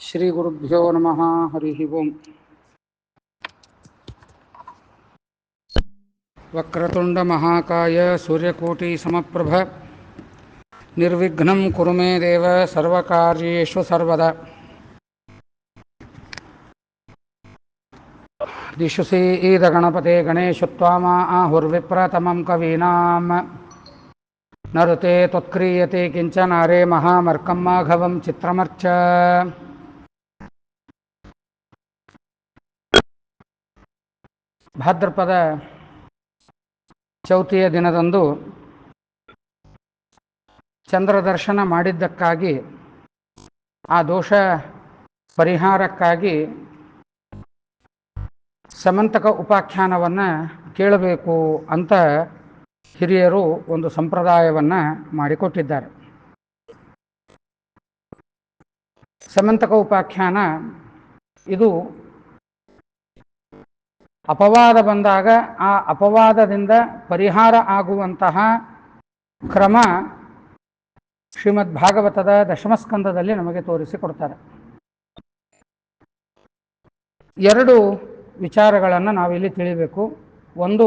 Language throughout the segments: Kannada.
శ్రీగురుభ్యో నమ. హరి ఓం. వక్రతుండమహాకాయ సూర్యకోటిసమప్రభ నిర్విఘ్నం కురు మే దేవ సర్వకార్యేషు సర్వదా. దిశుసి ఈదగణపతే గణేశుత్వామా ఆహుర్విప్రతమం కవీనాం. నరుతే త్వత్క్రీయతే కించ నారే మహామర్కం మాఘవం చిత్రమర్చ. ಭಾದ್ರಪದ ಚೌತಿಯ ದಿನದಂದು ಚಂದ್ರ ದರ್ಶನ ಮಾಡಿದ್ದಕ್ಕಾಗಿ, ಆ ದೋಷ ಪರಿಹಾರಕ್ಕಾಗಿ ಸಮಂತಕ ಉಪಾಖ್ಯಾನವನ್ನು ಕೇಳಬೇಕು ಅಂತ ಹಿರಿಯರು ಒಂದು ಸಂಪ್ರದಾಯವನ್ನು ಮಾಡಿಕೊಟ್ಟಿದ್ದಾರೆ. ಸಮಂತಕ ಉಪಾಖ್ಯಾನ ಇದು ಅಪವಾದ ಬಂದಾಗ ಆ ಅಪವಾದದಿಂದ ಪರಿಹಾರ ಆಗುವಂತಹ ಕ್ರಮ ಶ್ರೀಮದ್ ಭಾಗವತದ ದಶಮಸ್ಕಂದದಲ್ಲಿ ನಮಗೆ ತೋರಿಸಿಕೊಡ್ತಾರೆ. ಎರಡು ವಿಚಾರಗಳನ್ನು ನಾವಿಲ್ಲಿ ತಿಳಿಬೇಕು. ಒಂದು,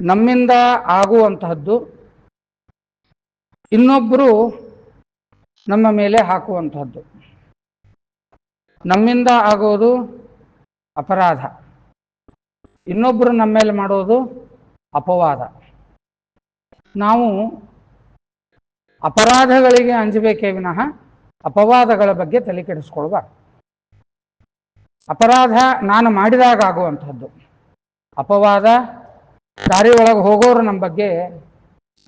ನಮ್ಮಿಂದ ಆಗುವಂತಹದ್ದು ಇನ್ನೊಬ್ಬರು ನಮ್ಮ ಮೇಲೆ ಹಾಕುವಂತಹದ್ದು. ನಮ್ಮಿಂದ ಆಗೋದು ಅಪರಾಧ. ಇನ್ನೊಬ್ಬರು ನಮ್ಮ ಮೇಲೆ ಮಾಡೋದು ಅಪವಾದ. ನಾವು ಅಪರಾಧಗಳಿಗೆ ಅಂಜಬೇಕೇ ವಿನಃ ಅಪವಾದಗಳ ಬಗ್ಗೆ ತಲೆ ಕೆಡಿಸ್ಕೊಳ್ಬಾರ್ದು. ಅಪರಾಧ ನಾನು ಮಾಡಿದಾಗ ಆಗುವಂಥದ್ದು. ಅಪವಾದ ದಾರಿ ಒಳಗೆ ಹೋಗೋರು ನಮ್ಮ ಬಗ್ಗೆ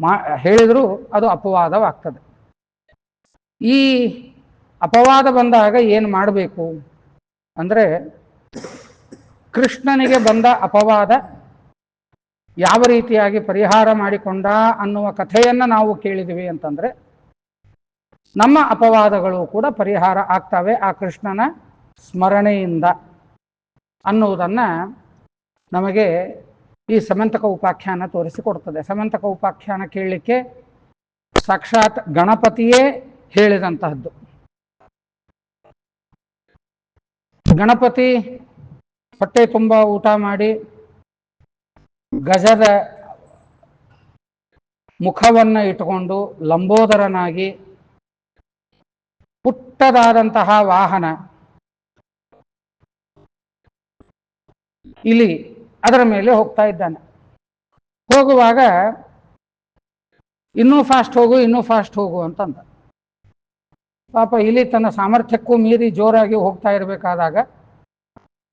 ಮಾ, ಹೇಳಿದ್ರು ಅದು ಅಪವಾದವಾಗ್ತದೆ. ಈ ಅಪವಾದ ಬಂದಾಗ ಏನು ಮಾಡಬೇಕು? ಅಂದರೆ ಕೃಷ್ಣನಿಗೆ ಬಂದ ಅಪವಾದ ಯಾವ ರೀತಿಯಾಗಿ ಪರಿಹಾರ ಮಾಡಿಕೊಂಡ ಅನ್ನುವ ಕಥೆಯನ್ನು ನಾವು ಕೇಳಿದಿವಿ ಅಂತಂದರೆ, ನಮ್ಮ ಅಪವಾದಗಳು ಕೂಡ ಪರಿಹಾರ ಆಗ್ತವೆ ಆ ಕೃಷ್ಣನ ಸ್ಮರಣೆಯಿಂದ ಅನ್ನುವುದನ್ನು ನಮಗೆ ಈ ಸಮಂತಕ ಉಪಾಖ್ಯಾನ ತೋರಿಸಿಕೊಡ್ತದೆ. ಸಮಂತಕ ಉಪಾಖ್ಯಾನ ಕೇಳಲಿಕ್ಕೆ ಸಾಕ್ಷಾತ್ ಗಣಪತಿಯೇ ಹೇಳಿದಂತಹದ್ದು. ಗಣಪತಿ ಹೊಟ್ಟೆ ತುಂಬ ಊಟ ಮಾಡಿ ಗಜದ ಮುಖವನ್ನು ಇಟ್ಟುಕೊಂಡು ಲಂಬೋದರನಾಗಿ ಪುಟ್ಟದಾದಂತಹ ವಾಹನ ಇಲಿ ಅದರ ಮೇಲೆ ಹೋಗ್ತಾ ಇದ್ದಾನೆ. ಹೋಗುವಾಗ ಇನ್ನೂ ಫಾಸ್ಟ್ ಹೋಗು, ಇನ್ನೂ ಫಾಸ್ಟ್ ಹೋಗು ಅಂತಂದ. ಪಾಪ ಇಲಿ ತನ್ನ ಸಾಮರ್ಥ್ಯಕ್ಕೂ ಮೀರಿ ಜೋರಾಗಿ ಹೋಗ್ತಾ ಇರಬೇಕಾದಾಗ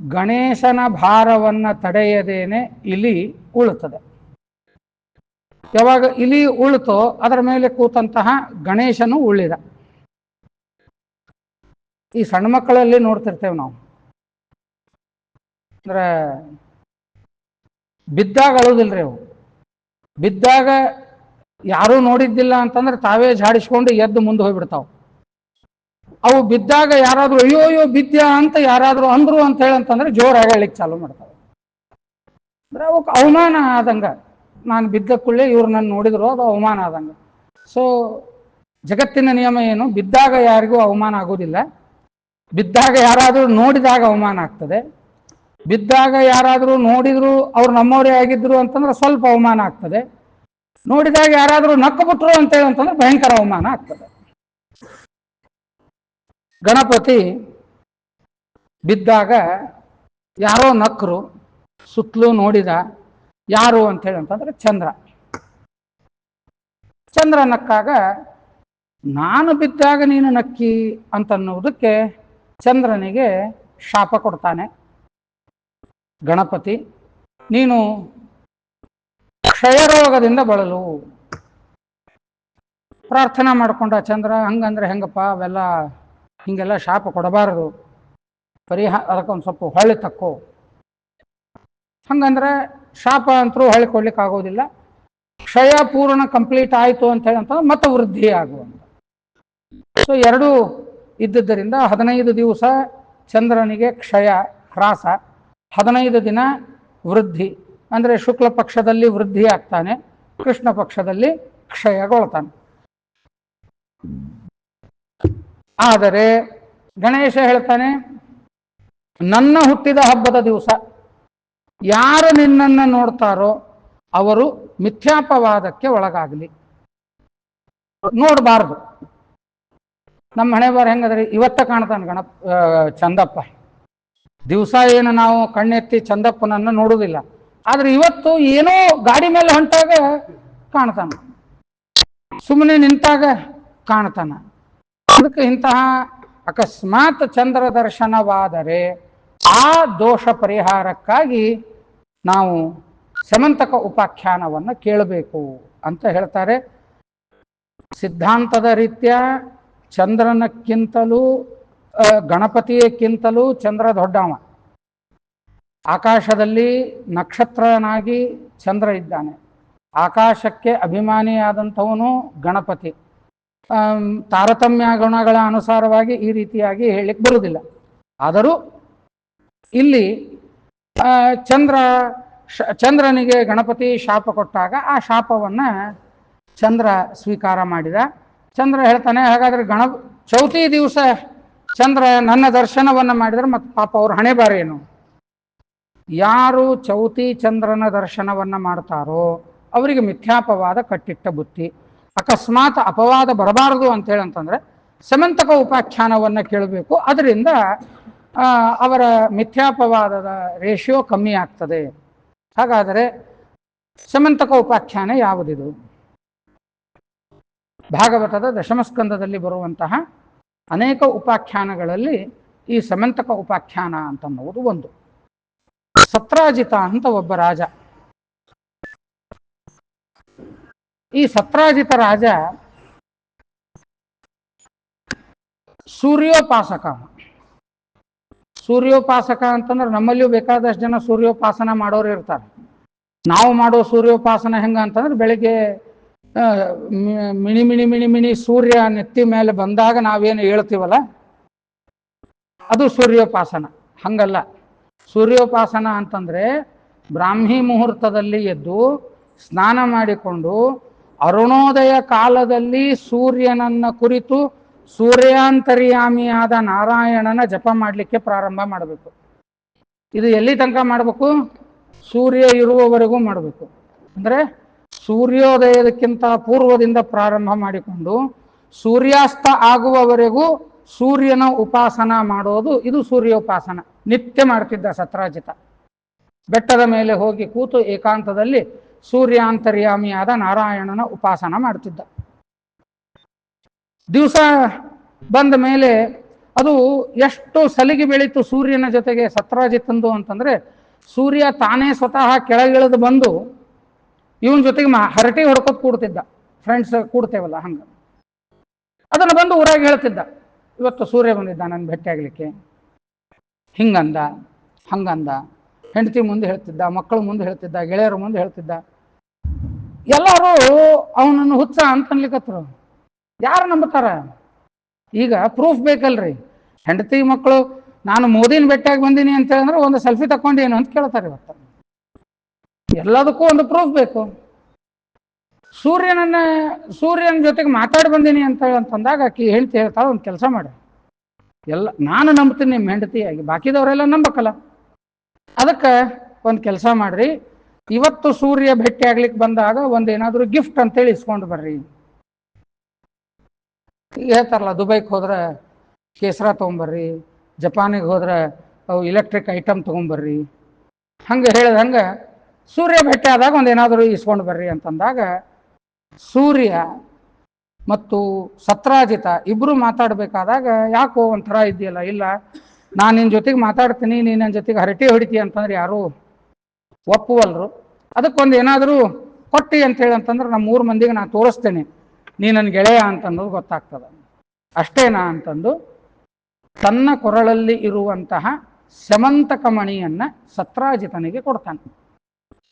ಗಣೇಶನ ಭಾರವನ್ನು ತಡೆಯದೇನೆ ಇಲಿ ಉಳುತ್ತದೆ. ಯಾವಾಗ ಇಲಿ ಉಳಿತೋ ಅದರ ಮೇಲೆ ಕೂತಂತಹ ಗಣೇಶನು ಉಳಿದ. ಈ ಸಣ್ಣ ಮಕ್ಕಳಲ್ಲಿ ನೋಡ್ತಿರ್ತೇವೆ ನಾವು. ಅಂದ್ರೆ ಬಿದ್ದಾಗ ಅಳುದಿಲ್ರಿ ಅವು. ಬಿದ್ದಾಗ ಯಾರೂ ನೋಡಿದ್ದಿಲ್ಲ ಅಂತಂದ್ರೆ ತಾವೇ ಝಾಡಿಸ್ಕೊಂಡು ಎದ್ದು ಮುಂದೆ ಹೋಗ್ಬಿಡ್ತಾವ. ಅವು ಬಿದ್ದಾಗ ಯಾರಾದರೂ, ಅಯ್ಯೋ ಅಯ್ಯೋ, ಬಿದ್ಯಾ ಅಂತ ಯಾರಾದರೂ ಅಂದ್ರು ಅಂತ ಹೇಳಂತಂದ್ರೆ ಜೋರಾಗಿ ಹೇಳಿಕ್ ಚಾಲು ಮಾಡ್ತಾರೆ. ಅಂದ್ರೆ ಅವಕ್ಕೆ ಅವಮಾನ ಆದಂಗ. ನಾನು ಬಿದ್ದ ಕೂಡಲೇ ಇವ್ರು ನನ್ನ ನೋಡಿದ್ರು, ಅದು ಅವಮಾನ ಆದಂಗ. ಸೊ ಜಗತ್ತಿನ ನಿಯಮ ಏನು? ಬಿದ್ದಾಗ ಯಾರಿಗೂ ಅವಮಾನ ಆಗೋದಿಲ್ಲ. ಬಿದ್ದಾಗ ಯಾರಾದರೂ ನೋಡಿದಾಗ ಅವಮಾನ ಆಗ್ತದೆ. ಬಿದ್ದಾಗ ಯಾರಾದರೂ ನೋಡಿದ್ರು ಅವ್ರು ನಮ್ಮವರೇ ಆಗಿದ್ರು ಅಂತಂದ್ರೆ ಸ್ವಲ್ಪ ಅವಮಾನ ಆಗ್ತದೆ. ನೋಡಿದಾಗ ಯಾರಾದರೂ ನಕ್ಕು ಬಿಟ್ರು ಅಂತೇಳಿ ಅಂತಂದ್ರೆ ಭಯಂಕರ ಅವಮಾನ ಆಗ್ತದೆ. ಗಣಪತಿ ಬಿದ್ದಾಗ ಯಾರೋ ನಕ್ರು ಸುತ್ತಲೂ ನೋಡಿದ ಯಾರು ಅಂತೇಳಿ ಅಂತಂದ್ರೆ ಚಂದ್ರ. ಚಂದ್ರ ನಕ್ಕಾಗ, ನಾನು ಬಿದ್ದಾಗ ನೀನು ನಕ್ಕಿ ಅಂತನ್ನುವುದಕ್ಕೆ ಚಂದ್ರನಿಗೆ ಶಾಪ ಕೊಡ್ತಾನೆ. ಗಣಪತಿ, ನೀನು ಕ್ಷಯರೋಗದಿಂದ ಬಳಲು. ಪ್ರಾರ್ಥನೆ ಮಾಡ್ಕೊಂಡ ಚಂದ್ರ, ಹಂಗಂದ್ರೆ ಹೆಂಗಪ್ಪ ಅವೆಲ್ಲ ಹಿಂಗೆಲ್ಲ ಶಾಪ ಕೊಡಬಾರದು. ಪರಿಹಾರ ಅದಕ್ಕೊಂದು ಸ್ವಲ್ಪ ಹೊಳ್ಳಿ ತಕ್ಕೋ. ಹಂಗಂದ್ರೆ ಶಾಪ ಅಂತರೂ ಹೊಳ್ಳಿ ಕೊಡ್ಲಿಕ್ಕೆ ಆಗೋದಿಲ್ಲ ಕ್ಷಯ ಪೂರ್ಣ ಕಂಪ್ಲೀಟ್ ಆಯಿತು ಅಂತ ಹೇಳಿ ಅಂತಂದ್ರೆ ಮತ್ತೆ ವೃದ್ಧಿ ಆಗುವಂತ. ಸೊ, ಎರಡೂ ಇದ್ದುದರಿಂದ ಹದಿನೈದು ದಿವಸ ಚಂದ್ರನಿಗೆ ಕ್ಷಯ, ಹ್ರಾಸ, ಹದಿನೈದು ದಿನ ವೃದ್ಧಿ. ಅಂದರೆ ಶುಕ್ಲ ಪಕ್ಷದಲ್ಲಿ ವೃದ್ಧಿ ಆಗ್ತಾನೆ, ಕೃಷ್ಣ ಪಕ್ಷದಲ್ಲಿ ಕ್ಷಯಗೊಳ್ತಾನೆ. ಆದರೆ ಗಣೇಶ ಹೇಳ್ತಾನೆ, ನನ್ನ ಹುಟ್ಟಿದ ಹಬ್ಬದ ದಿವಸ, ಯಾರು ನಿನ್ನನ್ನು ನೋಡ್ತಾರೋ ಅವರು ಮಿಥ್ಯಾಪವಾದಕ್ಕೆ ಒಳಗಾಗಲಿ. ನೋಡಬಾರ್ದು. ನಮ್ಮ ಹಣೆ ಬಾರ ಹೆಂಗದ್ರಿ, ಇವತ್ತ ಕಾಣ್ತಾನೆ ಗಣಪ ಚಂದಪ್ಪ. ದಿವಸ ಏನು ನಾವು ಕಣ್ಣೆತ್ತಿ ಚಂದಪ್ಪನನ್ನು ನೋಡುವುದಿಲ್ಲ ಆದ್ರೆ ಇವತ್ತು ಏನೋ ಗಾಡಿ ಮೇಲೆ ಹೊಂಟಾಗ ಕಾಣ್ತಾನ. ಸುಮ್ಮನೆ ನಿಂತಾಗ ಕಾಣ್ತಾನ. ಅದಕ್ಕೆ ಇಂತಹ ಅಕಸ್ಮಾತ್ ಚಂದ್ರ ದರ್ಶನವಾದರೆ ಆ ದೋಷ ಪರಿಹಾರಕ್ಕಾಗಿ ನಾವು ಸಮಂತಕ ಉಪಾಖ್ಯಾನವನ್ನು ಕೇಳಬೇಕು ಅಂತ ಹೇಳ್ತಾರೆ. ಸಿದ್ಧಾಂತದ ರೀತ್ಯ ಚಂದ್ರನಕ್ಕಿಂತಲೂ ಗಣಪತಿಯಕ್ಕಿಂತಲೂ ಚಂದ್ರ ದೊಡ್ಡವ. ಆಕಾಶದಲ್ಲಿ ನಕ್ಷತ್ರನಾಗಿ ಚಂದ್ರ ಇದ್ದಾನೆ. ಆಕಾಶಕ್ಕೆ ಅಭಿಮಾನಿಯಾದಂಥವನು ಗಣಪತಿ. ತಾರತಮ್ಯ ಗುಣಗಳ ಅನುಸಾರವಾಗಿ ಈ ರೀತಿಯಾಗಿ ಹೇಳಲಿಕ್ಕೆ ಬರುವುದಿಲ್ಲ. ಆದರೂ ಇಲ್ಲಿ ಚಂದ್ರ ಚಂದ್ರನಿಗೆ ಗಣಪತಿ ಶಾಪ ಕೊಟ್ಟಾಗ ಆ ಶಾಪವನ್ನು ಚಂದ್ರ ಸ್ವೀಕಾರ ಮಾಡಿದ. ಚಂದ್ರ ಹೇಳ್ತಾನೆ, ಹಾಗಾದ್ರೆ ಗಣ, ಚೌತಿ ದಿವಸ ಚಂದ್ರ ನನ್ನ ದರ್ಶನವನ್ನು ಮಾಡಿದ್ರೆ ಮತ್ತೆ ಪಾಪ ಅವ್ರ ಹಣೆ ಬಾರೇನು ಯಾರು ಚೌತಿ ಚಂದ್ರನ ದರ್ಶನವನ್ನು ಮಾಡ್ತಾರೋ, ಅವರಿಗೆ ಮಿಥ್ಯಾಪವಾದ ಕಟ್ಟಿಟ್ಟ ಬುತ್ತಿ. ಅಕಸ್ಮಾತ್ ಅಪವಾದ ಬರಬಾರದು ಅಂತ ಹೇಳಂತಂದ್ರೆ ಸಮಂತಕ ಉಪಾಖ್ಯಾನವನ್ನು ಕೇಳಬೇಕು. ಅದರಿಂದ ಅವರ ಮಿಥ್ಯಾಪವಾದದ ರೇಷಿಯೋ ಕಮ್ಮಿ ಆಗ್ತದೆ. ಹಾಗಾದರೆ ಸಮಂತಕ ಉಪಾಖ್ಯಾನ ಯಾವುದಿದು? ಭಾಗವತದ ದಶಮಸ್ಕಂದದಲ್ಲಿ ಬರುವಂತಹ ಅನೇಕ ಉಪಾಖ್ಯಾನಗಳಲ್ಲಿ ಈ ಸಮಂತಕ ಉಪಾಖ್ಯಾನ ಅಂತನ್ನುವುದು ಒಂದು. ಸತ್ರಾಜಿತ ಅಂತ ಒಬ್ಬ ರಾಜ. ಈ ಸತ್ರಾಜಿತ ರಾಜ ಸೂರ್ಯೋಪಾಸಕ. ಸೂರ್ಯೋಪಾಸಕ ಅಂತಂದ್ರೆ ನಮ್ಮಲ್ಲಿಯೂ ಬೇಕಾದಷ್ಟು ಜನ ಸೂರ್ಯೋಪಾಸನ ಮಾಡೋರು ಇರ್ತಾರೆ. ನಾವು ಮಾಡೋ ಸೂರ್ಯೋಪಾಸನ ಹೆಂಗ ಅಂತಂದ್ರೆ ಬೆಳಿಗ್ಗೆ ಮಿಣಿ ಮಿಣಿ ಮಿಣಿ ಮಿಣಿ ಸೂರ್ಯ ನೆತ್ತಿ ಮೇಲೆ ಬಂದಾಗ ನಾವೇನು ಹೇಳ್ತೀವಲ್ಲ? ಅದು ಸೂರ್ಯೋಪಾಸನ. ಹಂಗಲ್ಲ. ಸೂರ್ಯೋಪಾಸನ ಅಂತಂದ್ರೆ ಬ್ರಾಹ್ಮಿ ಮುಹೂರ್ತದಲ್ಲಿ ಎದ್ದು ಸ್ನಾನ ಮಾಡಿಕೊಂಡು ಅರುಣೋದಯ ಕಾಲದಲ್ಲಿ ಸೂರ್ಯನನ್ನ ಕುರಿತು ಸೂರ್ಯಾಂತರ್ಯಾಮಿಯಾದ ನಾರಾಯಣನ ಜಪ ಮಾಡಲಿಕ್ಕೆ ಪ್ರಾರಂಭ ಮಾಡಬೇಕು. ಇದು ಎಲ್ಲಿ ತನಕ ಮಾಡಬೇಕು? ಸೂರ್ಯ ಇರುವವರೆಗೂ ಮಾಡಬೇಕು. ಅಂದರೆ ಸೂರ್ಯೋದಯದಕ್ಕಿಂತ ಪೂರ್ವದಿಂದ ಪ್ರಾರಂಭ ಮಾಡಿಕೊಂಡು ಸೂರ್ಯಾಸ್ತ ಆಗುವವರೆಗೂ ಸೂರ್ಯನ ಉಪಾಸನ ಮಾಡೋದು ಇದು ಸೂರ್ಯೋಪಾಸನ. ನಿತ್ಯ ಮಾಡ್ತಿದ್ದ ಸತ್ರಾಜಿತ. ಬೆಟ್ಟದ ಮೇಲೆ ಹೋಗಿ ಕೂತು ಏಕಾಂತದಲ್ಲಿ ಸೂರ್ಯಾಂತರ್ಯಾಮಿಯಾದ ನಾರಾಯಣನ ಉಪಾಸನ ಮಾಡ್ತಿದ್ದ. ದಿವಸ ಬಂದ ಮೇಲೆ ಅದು ಎಷ್ಟು ಸಲಿಗೆ ಬೆಳೀತು ಸೂರ್ಯನ ಜೊತೆಗೆ ಸತ್ರಾಜಿ ತಂದು ಅಂತಂದ್ರೆ ಸೂರ್ಯ ತಾನೇ ಸ್ವತಃ ಕೆಳಗಿಳಿದು ಬಂದು ಇವನ್ ಜೊತೆಗೆ ಹರಟಿ ಹೊಡ್ಕೊತ್ ಕೂಡ್ತಿದ್ದ. ಫ್ರೆಂಡ್ಸ್ ಕೂಡ್ತೇವಲ್ಲ ಹಂಗ. ಅದನ್ನು ಬಂದು ಊರಾಗಿ ಹೇಳ್ತಿದ್ದ. ಇವತ್ತು ಸೂರ್ಯ ಬಂದಿದ್ದ ನನ್ನ ಭೇಟಿ ಆಗ್ಲಿಕ್ಕೆ. ಹಿಂಗಂದ, ಹಂಗಂದ. ಹೆಂಡತಿ ಮುಂದೆ ಹೇಳ್ತಿದ್ದ, ಮಕ್ಕಳು ಮುಂದೆ ಹೇಳ್ತಿದ್ದ, ಗೆಳೆಯರ ಮುಂದೆ ಹೇಳ್ತಿದ್ದ. ಎಲ್ಲರೂ ಅವನನ್ನು ಹುಚ್ಚ ಅಂತ ಅನ್ಲಿಕತ್ರು. ಯಾರು ನಂಬುತ್ತಾರ? ಈಗ ಪ್ರೂಫ್ ಬೇಕಲ್ರಿ. ಹೆಂಡತಿ ಮಕ್ಕಳು ನಾನು ಮೋದಿನ ಭೇಟಿಯಾಗಿ ಬಂದೀನಿ ಅಂತ ಹೇಳಿದ್ರೆ ಒಂದು ಸೆಲ್ಫಿ ತಕೊಂಡೇನು ಅಂತ ಕೇಳ್ತಾರೆ ಇವತ್ತು. ಎಲ್ಲದಕ್ಕೂ ಒಂದು ಪ್ರೂಫ್ ಬೇಕು. ಸೂರ್ಯನನ್ನ, ಸೂರ್ಯನ ಜೊತೆಗೆ ಮಾತಾಡಿ ಬಂದೀನಿ ಅಂತ ಅಂತಂದಾಗ ಆಕಿ ಹೇಳ್ತಿ ಹೇಳ್ತಾಳೆ, ಒಂದು ಕೆಲಸ ಮಾಡಿ. ಎಲ್ಲ, ನಾನು ನಂಬ್ತೀನಿ ನಿಮ್ಮ ಹೆಂಡತಿಯಾಗಿ ಬಾಕಿದವರೆಲ್ಲ ನಂಬಕ್ಕಲ್ಲ ಅದಕ್ಕೆ ಒಂದು ಕೆಲಸ ಮಾಡ್ರಿ. ಇವತ್ತು ಸೂರ್ಯ ಭೇಟಿ ಆಗ್ಲಿಕ್ಕೆ ಬಂದಾಗ ಒಂದೇನಾದ್ರೂ ಗಿಫ್ಟ್ ಅಂತೇಳಿ ಇಸ್ಕೊಂಡು ಬರ್ರಿ. ಹೇಳ್ತಾರಲ್ಲ, ದುಬೈಗೆ ಹೋದ್ರೆ ಕೇಸರ ತೊಗೊಂಬರ್ರಿ, ಜಪಾನಿಗೆ ಹೋದ್ರೆ ಅವು ಇಲೆಕ್ಟ್ರಿಕ್ ಐಟಮ್ ತೊಗೊಂಬರ್ರಿ. ಹಂಗೆ ಹೇಳಿದ ಹಂಗೆ ಸೂರ್ಯ ಭೇಟಿ ಆದಾಗ ಒಂದೇನಾದರೂ ಇಸ್ಕೊಂಡು ಬರ್ರಿ ಅಂತಂದಾಗ ಸೂರ್ಯ ಮತ್ತು ಸತ್ರಾಜಿತ ಇಬ್ಬರು ಮಾತಾಡಬೇಕಾದಾಗ ಯಾಕೋ ಒಂಥರ ಇದೆಯಲ್ಲ ಇಲ್ಲ ನಾನು ನಿನ್ನ ಜೊತೆಗೆ ಮಾತಾಡ್ತೀನಿ, ನೀನು ನನ್ನ ಜೊತೆಗೆ ಹರಟಿ ಹೊಡಿತೀಯ ಅಂತಂದ್ರೆ ಯಾರು ಒಪ್ಪುವಲ್ರು. ಅದಕ್ಕೊಂದು ಏನಾದರೂ ಕೊಟ್ಟಿ ಅಂತೇಳಿ ಅಂತಂದ್ರೆ ನಮ್ಮ ಮೂರು ಮಂದಿಗೆ ನಾನು ತೋರಿಸ್ತೇನೆ. ನೀ ನನ್ನ ಗೆಳೆಯ ಅಂತನ್ನೋದು ಗೊತ್ತಾಗ್ತದೆ. ಅಷ್ಟೇನಾ ಅಂತಂದು, ತನ್ನ ಕೊರಳಲ್ಲಿ ಇರುವಂತಹ ಸಮಂತಕ ಮಣಿಯನ್ನ ಸತ್ರಾಜಿತನಿಗೆ ಕೊಡ್ತಾನೆ.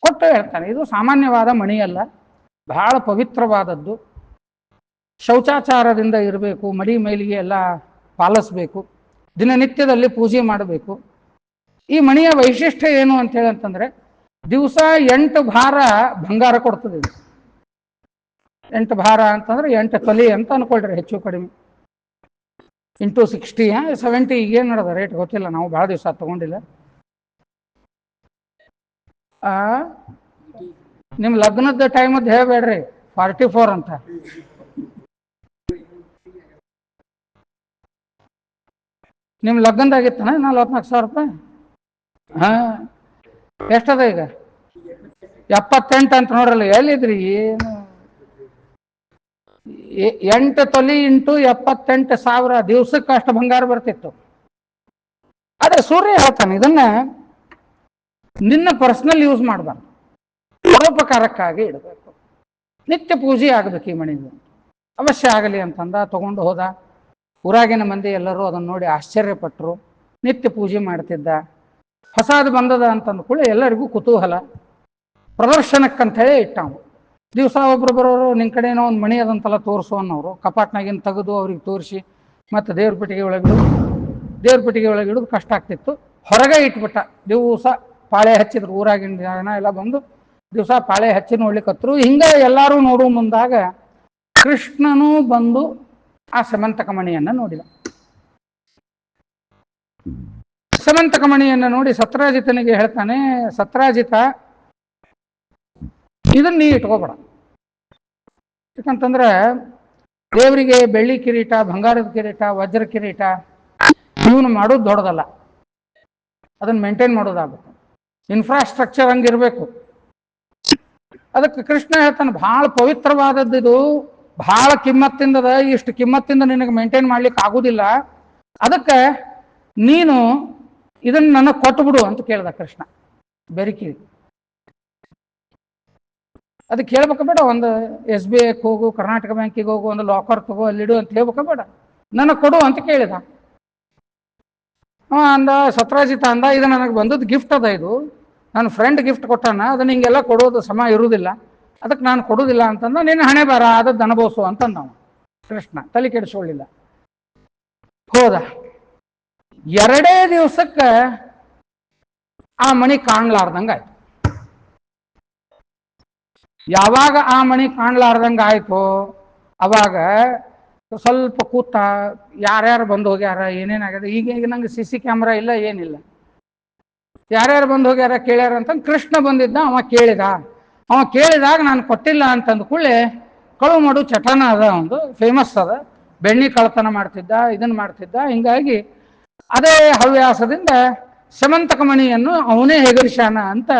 ಕೊಟ್ಟು ಹೇಳ್ತಾನೆ, ಇದು ಸಾಮಾನ್ಯವಾದ ಮಣಿಯಲ್ಲ, ಬಹಳ ಪವಿತ್ರವಾದದ್ದು. ಶೌಚಾಚಾರದಿಂದ ಇರಬೇಕು, ಮಡಿ ಮೈಲಿಗೆ ಎಲ್ಲ ಪಾಲಿಸ್ಬೇಕು, ದಿನನಿತ್ಯದಲ್ಲಿ ಪೂಜೆ ಮಾಡಬೇಕು. ಈ ಮಣಿಯ ವೈಶಿಷ್ಟ್ಯ ಏನು ಅಂತ ಹೇಳಿ ಅಂತಂದ್ರೆ ದಿವಸ ಎಂಟು ಭಾರ ಬಂಗಾರ ಕೊಡ್ತದೆ ಎಂಟು ಭಾರ ಅಂತಂದ್ರೆ ಎಂಟು ತೊಲಿ ಅಂತ ಅನ್ಕೊಳ್ರಿ ಹೆಚ್ಚು ಕಡಿಮೆ. ಇಂಟು ಸಿಕ್ಸ್ಟಿ ಸೆವೆಂಟಿ ಏನು ನಡೆದ ರೇಟ್ ಗೊತ್ತಿಲ್ಲ, ನಾವು ಭಾಳ ದಿವಸ ತಗೊಂಡಿಲ್ಲ. ನಿಮ್ಮ ಲಗ್ನದ ಟೈಮದ್ದು ಹೇಳಬೇಡ್ರಿ ಫಾರ್ಟಿ ಫೋರ್ ಅಂತ. ನಿಮ್ಮ ಲಗ್ನದಾಗಿತ್ತಾನೆ ನಲ್ವತ್ನಾಲ್ಕು ಸಾವಿರ ರೂಪಾಯಿ? ಹಾಂ, ಎಷ್ಟದ ಈಗ? ಎಪ್ಪತ್ತೆಂಟು ಅಂತ ನೋಡ್ರಲ್ಲ, ಎಲ್ಲಿದ್ರಿ? ಏನು? ಎಂಟು ತೊಲಿ ಇಂಟು ಎಪ್ಪತ್ತೆಂಟು ಸಾವಿರ ದಿವ್ಸಕ್ಕೆ ಅಷ್ಟು ಬಂಗಾರ ಬರ್ತಿತ್ತು. ಅದೇ ಸೂರ್ಯ ಹೇಳ್ತಾನೆ, ಇದನ್ನ ನಿನ್ನ ಪರ್ಸನಲ್ ಯೂಸ್ ಮಾಡಬಾರ್ದು. ಪರೋಪಕಾರಕ್ಕಾಗಿ ಇಡಬೇಕು. ನಿತ್ಯ ಪೂಜೆ ಆಗಬೇಕು ಈ ಮಣಿಗೆ ಅವಶ್ಯ ಆಗಲಿ ಅಂತಂದ, ತಗೊಂಡು ಹೋದ. ಊರಾಗಿನ ಮಂದಿ ಎಲ್ಲರೂ ಅದನ್ನು ನೋಡಿ ಆಶ್ಚರ್ಯಪಟ್ಟರು ನಿತ್ಯ ಪೂಜೆ ಮಾಡ್ತಿದ್ದ. ಹೊಸಾದು ಬಂದದ ಅಂತಂದ ಕೂಡ ಎಲ್ಲರಿಗೂ ಕುತೂಹಲ. ಪ್ರದರ್ಶನಕ್ಕಂತೇಳಿ ಇಟ್ಟಾವು. ದಿವಸ ಒಬ್ರು ಬರೋರು ನಿನ್ನ ಕಡೆ ಏನೋ ಒಂದು ಮಣಿ ಅದಂತೆಲ್ಲ ತೋರಿಸು ಅನ್ನೋರು. ಕಪಾಟ್ನಾಗಿನ ತೆಗೆದು ಅವ್ರಿಗೆ ತೋರಿಸಿ, ಮತ್ತು ದೇವ್ರ ಪೆಟ್ಟಿಗೆ ಒಳಗಿಡು ದೇವ್ರ ಪೆಟ್ಟಿಗೆ ಒಳಗಿಡೋದು ಕಷ್ಟ ಆಗ್ತಿತ್ತು. ಹೊರಗೆ ಇಟ್ಬಿಟ್ಟ. ದಿವಸ ಪಾಳೆ ಹಚ್ಚಿದ್ರು. ಊರಾಗಿನ ಜನ ಎಲ್ಲ ಬಂದು ದಿವಸ ಪಾಳೆ ಹಚ್ಚಿ ನೋಡ್ಲಿಕ್ಕತ್ರು ಹಿಂಗೆ ಎಲ್ಲರೂ ನೋಡು ಮುಂದಾಗ ಕೃಷ್ಣನೂ ಬಂದು ಆ ಸಮಂತಕ ಮಣಿಯನ್ನು ನೋಡಿದ. ಸಮಂತಕ ಮಣಿಯನ್ನು ನೋಡಿ ಸತ್ರಾಜಿತನಿಗೆ ಹೇಳ್ತಾನೆ, ಸತ್ರಾಜಿತ ಇದನ್ನ ನೀ ಇಟ್ಕೋಬೇಡ. ಯಾಕಂತಂದ್ರೆ ದೇವರಿಗೆ ಬೆಳ್ಳಿ ಕಿರೀಟ, ಬಂಗಾರದ ಕಿರೀಟ, ವಜ್ರ ಕಿರೀಟ ಇವನು ಮಾಡೋದು ದೊಡ್ಡದಲ್ಲ. ಅದನ್ನ ಮೇಂಟೈನ್ ಮಾಡೋದಾಗುತ್ತೆ. ಇನ್ಫ್ರಾಸ್ಟ್ರಕ್ಚರ್ ಹಂಗಿರ್ಬೇಕು. ಅದಕ್ಕೆ ಕೃಷ್ಣ ಹೇಳ್ತಾನೆ ಬಹಳ ಪವಿತ್ರವಾದದ್ದು ಇದು. ಬಹಳ ಕಿಮ್ಮತ್ತಿಂದದ ಇಷ್ಟು ಕಿಮ್ಮತ್ತಿಂದ ನಿನಗೆ ಮೇಂಟೈನ್ ಮಾಡ್ಲಿಕ್ಕೆ ಆಗುದಿಲ್ಲ. ಅದಕ್ಕೆ ನೀನು ಇದನ್ನ ನನಗೆ ಕೊಟ್ಟು ಬಿಡು ಅಂತ ಕೇಳ್ದ ಕೃಷ್ಣ. ಬೆರಿಕಿ ಅದಕ್ಕೆ ಹೇಳ್ಬೇಕ ಬೇಡ. ಒಂದು ಎಸ್ ಬಿ ಐಗೆ ಹೋಗು, ಕರ್ನಾಟಕ ಬ್ಯಾಂಕಿಗೆ ಹೋಗು, ಒಂದು ಲಾಕರ್ ತಗೋ ಅಲ್ಲಿಡು ಅಂತ ಹೇಳ್ಬೇಕ ಬೇಡ. ನನಗೆ ಕೊಡು ಅಂತ ಕೇಳಿದ. ಅಂದ ಸತ್ರಾಜಿತ ಅಂದ ಇದು ನನಗೆ ಬಂದದ್ದು ಗಿಫ್ಟ್ ಅದ ಇದು. ನನ್ನ ಫ್ರೆಂಡ್ ಗಿಫ್ಟ್ ಕೊಟ್ಟಾನ, ಅದನ್ನ ಹಿಂಗೆಲ್ಲ ಕೊಡೋದು ಸಮ ಇರುವುದಿಲ್ಲ ಅದಕ್ಕೆ ನಾನು ಕೊಡೋದಿಲ್ಲ ಅಂತಂದ, ನಿನ್ನ ಹಣೆ ಬಾರ ಅದದ್ದು ಅನುಭವಿಸು ಅಂತಂದ ಕೃಷ್ಣ, ತಲೆ ಕೆಡಿಸ್ಕೊಳ್ಳಿಲ್ಲ. ಹೋದ. ಎರಡೇ ದಿವಸಕ್ಕೆ ಆ ಮಣಿ ಕಾಣ್ಲಾರ್ದಂಗ ಆಯ್ತು ಯಾವಾಗ ಆ ಮಣಿ ಕಾಣ್ಲಾರ್ದಂಗ ಆಯಿತು ಅವಾಗ ಸ್ವಲ್ಪ ಕೂತ ಯಾರ್ಯಾರು ಬಂದು ಹೋಗ್ಯಾರ ಏನೇನಾಗ್ಯದ ಈಗ ಈಗ ನಂಗೆ ಸಿ ಸಿ ಕ್ಯಾಮ್ರಾ ಇಲ್ಲ, ಏನಿಲ್ಲ. ಯಾರ್ಯಾರು ಬಂದು ಹೋಗ್ಯಾರ, ಕೇಳ್ಯಾರ ಅಂತ ಕೃಷ್ಣ ಬಂದಿದ್ದ ಅವ ಕೇಳಿದ. ಅವ ಕೇಳಿದಾಗ ನಾನು ಕೊಟ್ಟಿಲ್ಲ ಅಂತಂದ ಕೂಡಲೇ ಕಳುವು ಮಾಡು ಚಟನ ಅದ, ಒಂದು ಫೇಮಸ್ ಅದ. ಬೆಣ್ಣಿ ಕಳ್ತನ ಮಾಡ್ತಿದ್ದ ಇದನ್ನ ಮಾಡ್ತಿದ್ದ, ಹಿಂಗಾಗಿ ಅದೇ ಹವ್ಯಾಸದಿಂದ ಸಮಂತಕ ಮಣಿಯನ್ನು ಅವನೇ ಹೆಗರಿಶಾನ ಅಂತ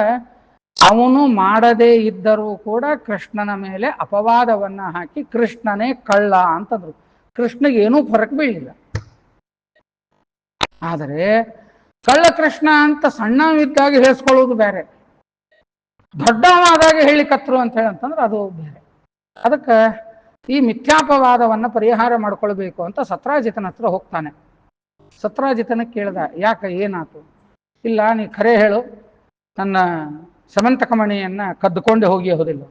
ಅವನು ಮಾಡದೇ ಇದ್ದರೂ ಕೂಡ ಕೃಷ್ಣನ ಮೇಲೆ ಅಪವಾದವನ್ನ ಹಾಕಿ ಕೃಷ್ಣನೇ ಕಳ್ಳ ಅಂತಂದ್ರು. ಕೃಷ್ಣಗೆ ಏನೂ ಫರಕ್ ಬೀಳಿಲ್ಲ. ಆದರೆ ಕಳ್ಳ ಕೃಷ್ಣ ಅಂತ ಸಣ್ಣವಿದ್ದಾಗ ಹೇಳಿಸ್ಕೊಳ್ಳೋದು ಬೇರೆ. ದೊಡ್ಡವಾದಾಗ ಹೇಳಿಕತ್ರು ಅಂತ ಹೇಳಿ ಅಂತಂದ್ರೆ ಅದು ಬೇರೆ. ಅದಕ್ಕೆ ಈ ಮಿಥ್ಯಾಪವಾದವನ್ನ ಪರಿಹಾರ ಮಾಡ್ಕೊಳ್ಬೇಕು ಅಂತ ಸತ್ರಾಜಿತನ ಹತ್ರ ಹೋಗ್ತಾನೆ. ಸತ್ರಾಜಿತನ ಕೇಳ್ದ, ಯಾಕ ಏನಾತು? ಇಲ್ಲ, ನೀ ಖರೆ ಹೇಳು. ನನ್ನ ಸಮಂತಕ ಕದ್ದುಕೊಂಡು ಕದ್ದುಕೊಂಡೆ ಹೋಗಿ ಹೋದಿಲ್ಲ.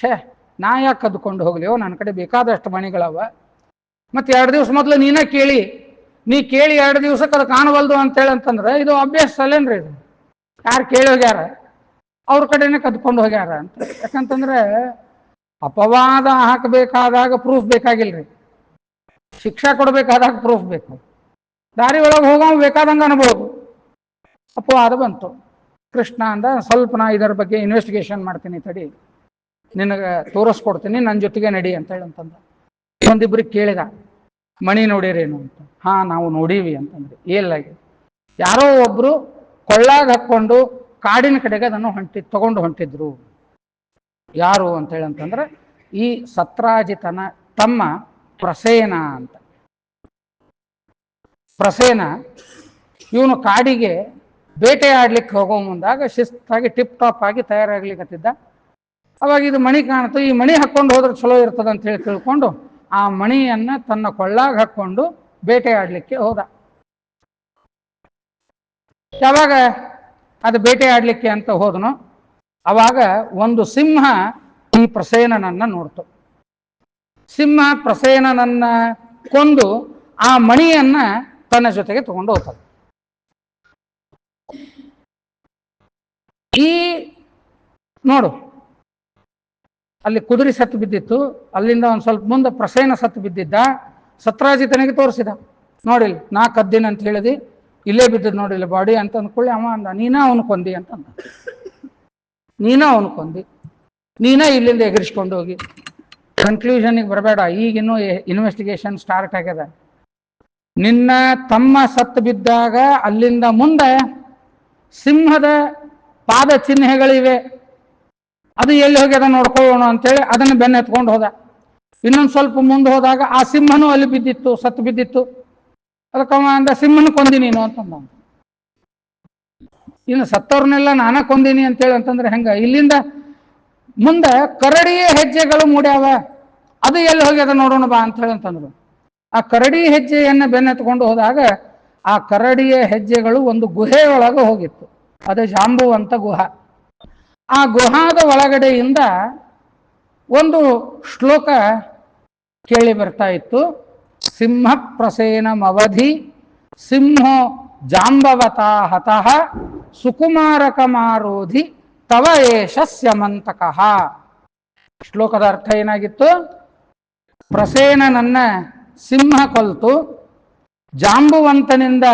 ಛೇ, ನಾ ಯಾಕೆ ಕದ್ದುಕೊಂಡು ಹೋಗ್ಲಿಯೋ ನನ್ನ ಕಡೆ ಬೇಕಾದಷ್ಟು ಮಣಿಗಳವ. ಮತ್ತೆ ಎರಡು ದಿವಸ ಮೊದಲು ನೀನೇ ಕೇಳಿ. ನೀ ಕೇಳಿ ಎರಡು ದಿವಸಕ್ಕೆ ಅದು ಕಾಣವಲ್ದು ಅಂತೇಳಿ ಅಂತಂದ್ರೆ ಇದು ಅಭ್ಯಾಸ ಅಲ್ಲೇನ್ರಿ ಇದು? ಯಾರು ಕೇಳಿ ಹೋಗ್ಯಾರ? ಅವ್ರ ಕಡೆನೇ ಕದ್ಕೊಂಡು ಹೋಗ್ಯಾರ ಅಂತ. ಯಾಕಂತಂದ್ರೆ ಅಪವಾದ ಹಾಕಬೇಕಾದಾಗ ಪ್ರೂಫ್ ಬೇಕಾಗಿಲ್ರಿ. ಶಿಕ್ಷಾ ಕೊಡಬೇಕಾದಾಗ ಪ್ರೂಫ್ ಬೇಕು. ದಾರಿ ಒಳಗೆ ಹೋಗೋ ಬೇಕಾದಂಗೆ ಅನ್ಬೋದು. ಅಪವಾದ ಬಂತು. ಕೃಷ್ಣ ಅಂದ, ಸ್ವಲ್ಪ ನಾ ಇದರ ಬಗ್ಗೆ ಇನ್ವೆಸ್ಟಿಗೇಷನ್ ಮಾಡ್ತೀನಿ ತಡಿ. ನಿನಗೆ ತೋರಿಸ್ಕೊಡ್ತೀನಿ ನನ್ನ ಜೊತೆಗೆ ನಡಿ ಅಂತ ಅಂತಂದ. ಒಂದಿಬ್ರಿಗೆ ಕೇಳಿದ, ಮಣಿ ನೋಡಿರೇನು? ಅಂತ. ಹಾ, ನಾವು ನೋಡೀವಿ ಅಂತಂದ್ರೆ. ಏಲಾಗಿ ಯಾರೋ ಒಬ್ರು ಕೊಳ್ಳಾಗ ಹಾಕ್ಕೊಂಡು ಕಾಡಿನ ಕಡೆಗೆ ಅದನ್ನು ಹೊಂಟಿ, ತಗೊಂಡು ಹೊಂಟಿದ್ರು. ಯಾರು ಅಂತ ಹೇಳಂತಂದ್ರೆ ಈ ಸತ್ರಾಜಿತನ ತಮ್ಮ ಪ್ರಸೇನ ಅಂತ. ಪ್ರಸೇನ, ಇವನು ಕಾಡಿಗೆ ಬೇಟೆ ಆಡ್ಲಿಕ್ಕೆ ಹೋಗೋ ಮುಂದಾಗ ಶಿಸ್ತಾಗಿ ಟಿಪ್ ಟಾಪ್ ಆಗಿ ತಯಾರಾಗ್ಲಿಕ್ಕತ್ತಿದ್ದ ಅವಾಗ ಇದು ಮಣಿ ಕಾಣ್ತು ಈ ಮಣಿ ಹಾಕ್ಕೊಂಡು ಹೋದ್ರೆ ಚಲೋ ಇರ್ತದ ಅಂತ ಹೇಳಿ ತಿಳ್ಕೊಂಡು ಆ ಮಣಿಯನ್ನ ತನ್ನ ಕೊಳ್ಳಾಗ ಹಾಕೊಂಡು ಬೇಟೆ ಆಡ್ಲಿಕ್ಕೆ ಹೋದ. ಯಾವಾಗ ಅದು ಬೇಟೆ ಆಡ್ಲಿಕ್ಕೆ ಅಂತ ಹೋದನು ಅವಾಗ ಒಂದು ಸಿಂಹ ಈ ಪ್ರಸೇನನನ್ನ ನೋಡ್ತು. ಸಿಂಹ ಪ್ರಸೇನನನ್ನ ಕೊಂದು ಆ ಮಣಿಯನ್ನ ತನ್ನ ಜೊತೆಗೆ ತಗೊಂಡು ಹೋಗ್ತದೆ. ಈ ನೋಡು. ಅಲ್ಲಿ ಕುದುರೆ ಸತ್ತು ಬಿದ್ದಿತ್ತು. ಅಲ್ಲಿಂದ ಒಂದು ಸ್ವಲ್ಪ ಮುಂದೆ ಪ್ರಸೇನ ಸತ್ತು ಬಿದ್ದಿದ್ದ. ಸತ್ರಾಜಿತನಿಗೆ ತೋರಿಸಿದ. ನೋಡಿಲ್ಲ ನಾ ಕದ್ದಿನ ಅಂತ ಹೇಳಿದಿ. ಇಲ್ಲೇ ಬಿದ್ದದ್ ನೋಡಿಲ್ಲ ಬಾಡಿ ಅಂತ ಅಂದ್ಕೊಳ್ಳಿ, ಅವ ಅಂದ, ನೀನ ಅವನು ಕೊಂದಿ ಅಂತ ಅಂದ. ನೀನ ಅವನು ಕೊಂದಿ. ನೀನ ಇಲ್ಲಿಂದ ಎಗರಿಸ್ಕೊಂಡು ಹೋಗಿ. ಕನ್ಕ್ಲೂಷನ್ಗೆ ಬರಬೇಡ. ಈಗಿನ್ನೂ ಇನ್ವೆಸ್ಟಿಗೇಷನ್ ಸ್ಟಾರ್ಟ್ ಆಗ್ಯದ. ನಿನ್ನ ತಮ್ಮ ಸತ್ತು ಬಿದ್ದಾಗ ಅಲ್ಲಿಂದ ಮುಂದೆ ಸಿಂಹದ ಪಾದ ಚಿಹ್ನೆಗಳಿವೆ. ಅದು ಎಲ್ಲಿ ಹೋಗ್ಯದ ನೋಡ್ಕೊಳ್ಳೋಣ ಅಂತೇಳಿ ಅದನ್ನು ಬೆನ್ನೆತ್ಕೊಂಡು ಹೋದ. ಇನ್ನೊಂದು ಸ್ವಲ್ಪ ಮುಂದೆ ಹೋದಾಗ ಆ ಸಿಂಹನೂ ಅಲ್ಲಿ ಬಿದ್ದಿತ್ತು, ಸತ್ತು ಬಿದ್ದಿತ್ತು. ಅದಕ್ಕೆ ಅಂದ, ಸಿಂಹನ ಕೊಂದಿ ನೀನು ಅಂತಂದ. ಇನ್ನು ಸತ್ತವ್ರನ್ನೆಲ್ಲ ನಾನ ಕೊಂದಿನಿ ಅಂತೇಳಿ ಅಂತಂದ್ರೆ ಹೆಂಗ? ಇಲ್ಲಿಂದ ಮುಂದೆ ಕರಡಿಯ ಹೆಜ್ಜೆಗಳು ಮೂಡ್ಯಾವ. ಅದು ಎಲ್ಲಿ ಹೋಗ್ಯದ ನೋಡೋಣ ಬಾ ಅಂತ ಹೇಳಿ ಅಂತಂದ್ರು. ಆ ಕರಡಿ ಹೆಜ್ಜೆಯನ್ನು ಬೆನ್ನೆತ್ಕೊಂಡು ಹೋದಾಗ ಆ ಕರಡಿಯ ಹೆಜ್ಜೆಗಳು ಒಂದು ಗುಹೆಯೊಳಗೆ ಹೋಗಿತ್ತು. ಅದು ಜಾಂಬುವಂತ ಗುಹ. ಆ ಗುಹಾದ ಒಳಗಡೆಯಿಂದ ಒಂದು ಶ್ಲೋಕ ಕೇಳಿ ಬರ್ತಾ ಇತ್ತು. ಸಿಂಹ ಪ್ರಸೇನಮವಧಿ ಸಿಂಹೋ ಜಾಂಬವತಾ ಹತಃ ಸುಕುಮಾರಕಮಾರೋಧಿ ತವ ಏಷ ಸ್ಯಮಂತಕಃ. ಶ್ಲೋಕದ ಅರ್ಥ ಏನಾಗಿತ್ತು? ಪ್ರಸೇನನನ್ನ ಸಿಂಹ ಕೊಲ್ತು. ಜಾಂಬುವಂತನಿಂದ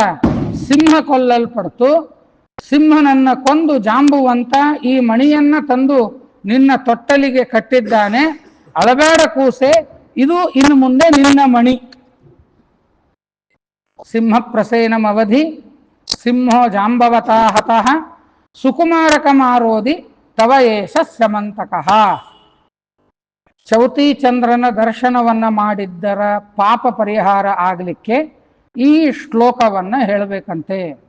ಸಿಂಹ ಕೊಲ್ಲಲ್ಪಡ್ತು. ಸಿಂಹನನ್ನ ಕೊಂದು ಜಾಂಬುವಂತ ಈ ಮಣಿಯನ್ನ ತಂದು ನಿನ್ನ ತೊಟ್ಟಲಿಗೆ ಕಟ್ಟಿದ್ದಾನೆ. ಅಳಬೇಡ ಕೂಸೆ, ಇದು ಇನ್ನು ಮುಂದೆ ನಿನ್ನ ಮಣಿ. ಸಿಂಹ ಪ್ರಸೇನಮವಧಿ ಸಿಂಹೋ ಜಾಂಬವತಾ ಹತಃ ಸುಕುಮಾರಕ ಮಾರೋದಿ ತವ ಏಷ ಚೌತಿ ಚಂದ್ರನ ದರ್ಶನವನ್ನ ಮಾಡಿದ್ದರ ಪಾಪ ಪರಿಹಾರ ಆಗಲಿಕ್ಕೆ ಈ ಶ್ಲೋಕವನ್ನ ಹೇಳಬೇಕಂತೆ.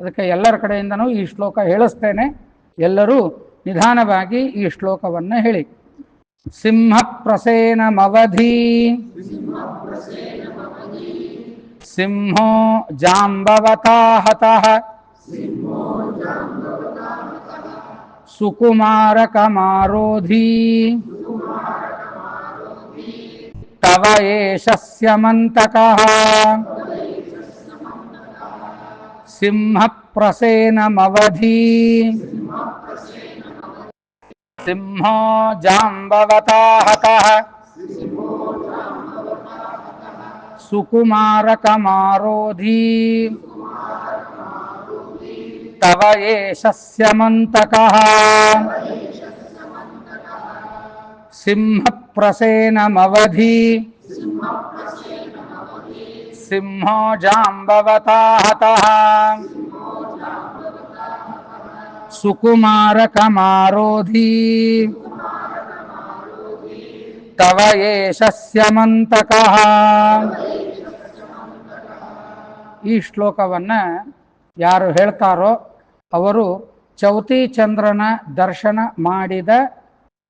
ಅದಕ್ಕೆ ಎಲ್ಲರ ಕಡೆಯಿಂದನೂ ಈ ಶ್ಲೋಕ ಹೇಳಿಸ್ತೇನೆ. ಎಲ್ಲರೂ ನಿಧಾನವಾಗಿ ಈ ಶ್ಲೋಕವನ್ನ ಹೇಳಿ. ಸಿಂಹ ಪ್ರಸೇನಮವಧಿ ಸಿಂಹೋ ಜಾಂಬವತಾಹತಃ. ಸುಕುಮಾರಕಮಾರೋಧಿ. ಸುಕುಮಾರಕ ಮಾರೋಧಿ ತವ ಏಷಸ್ಯ ಸ್ಯಮಂತಕಃ ಸಿಂಹ ಪ್ರಸೇನಮವಧಿ ಸಿಂಹೋ ಜಾಂಬವತಾ ಹತಃ ಸುಕುಮಾರಕ ಮಾರೋಧಿ ತವ ಏಷ ಜಾಂಬವತಾ ಸುಕುಮಾರ ಮಾರೋಧಿ ತವ ಏಷ ಮಂತಕ ಈ ಶ್ಲೋಕವನ್ನ ಯಾರು ಹೇಳ್ತಾರೋ ಅವರು ಚೌತಿ ಚಂದ್ರನ ದರ್ಶನ ಮಾಡಿದ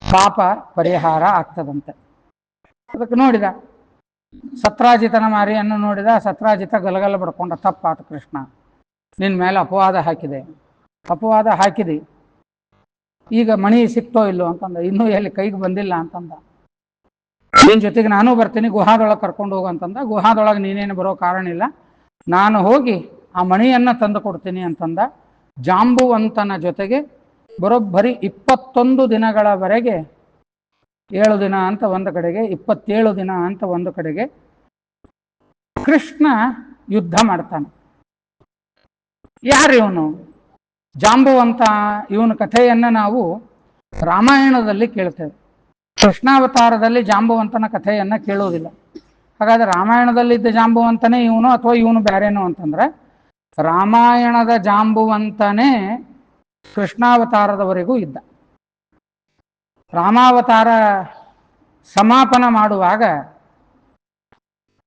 ಪಾಪ ಪರಿಹಾರ ಆಗ್ತದಂತೆ. ಅದಕ್ಕೆ ನೋಡಿದ. ಸತ್ರಾಜಿತನ ಮಾರಿಯನ್ನು ನೋಡಿದ ಸತ್ರಾಜಿತ ಗಲಗಲ ಬಡ್ಕೊಂಡ, ತಪ್ಪಾತ ಕೃಷ್ಣ ನಿನ್ನ ಮೇಲೆ ಅಪವಾದ ಹಾಕಿದೆ. ಅಪವಾದ ಹಾಕಿದಿ. ಈಗ ಮಣಿ ಸಿಕ್ತೋ ಇಲ್ಲೋ ಅಂತಂದ, ಇನ್ನೂ ಎಲ್ಲಿ ಕೈಗೆ ಬಂದಿಲ್ಲ ಅಂತಂದ. ನಿನ್ನ ಜೊತೆಗೆ ನಾನು ಬರ್ತೀನಿ, ಗುಹಾದೊಳಗೆ ಕರ್ಕೊಂಡು ಹೋಗು ಅಂತಂದ. ಗುಹಾದೊಳಗೆ ನೀನೇನು ಬರೋ ಕಾರಣ ಇಲ್ಲ. ನಾನು ಹೋಗಿ ಆ ಮಣಿಯನ್ನು ತಂದು ಕೊಡ್ತೀನಿ ಅಂತಂದ. ಜಾಂಬುವಂತನ ಜೊತೆಗೆ ಬರೋಬ್ಬರಿ ಇಪ್ಪತ್ತೊಂದು ದಿನಗಳವರೆಗೆ ಏಳು ದಿನ ಅಂತ ಒಂದು ಕಡೆಗೆ, ಇಪ್ಪತ್ತೇಳು ದಿನ ಅಂತ ಒಂದು ಕಡೆಗೆ ಕೃಷ್ಣ ಯುದ್ಧ ಮಾಡ್ತಾನೆ. ಯಾರು ಇವನು? ಜಾಂಬುವಂತ ಇವನ ಕಥೆಯನ್ನ ನಾವು ರಾಮಾಯಣದಲ್ಲಿ ಕೇಳ್ತೇವೆ. ಕೃಷ್ಣಾವತಾರದಲ್ಲಿ ಜಾಂಬುವಂತನ ಕಥೆಯನ್ನ ಕೇಳೋದಿಲ್ಲ. ಹಾಗಾದ್ರೆ ರಾಮಾಯಣದಲ್ಲಿದ್ದ ಜಾಂಬುವಂತನೇ ಇವನು ಅಥವಾ ಇವನು ಬೇರೆನು ಅಂತಂದ್ರೆ, ರಾಮಾಯಣದ ಜಾಂಬುವಂತನೇ ಕೃಷ್ಣಾವತಾರದವರೆಗೂ ಇದ್ದ. ರಾಮಾವತಾರ ಸಮಾಪನ ಮಾಡುವಾಗ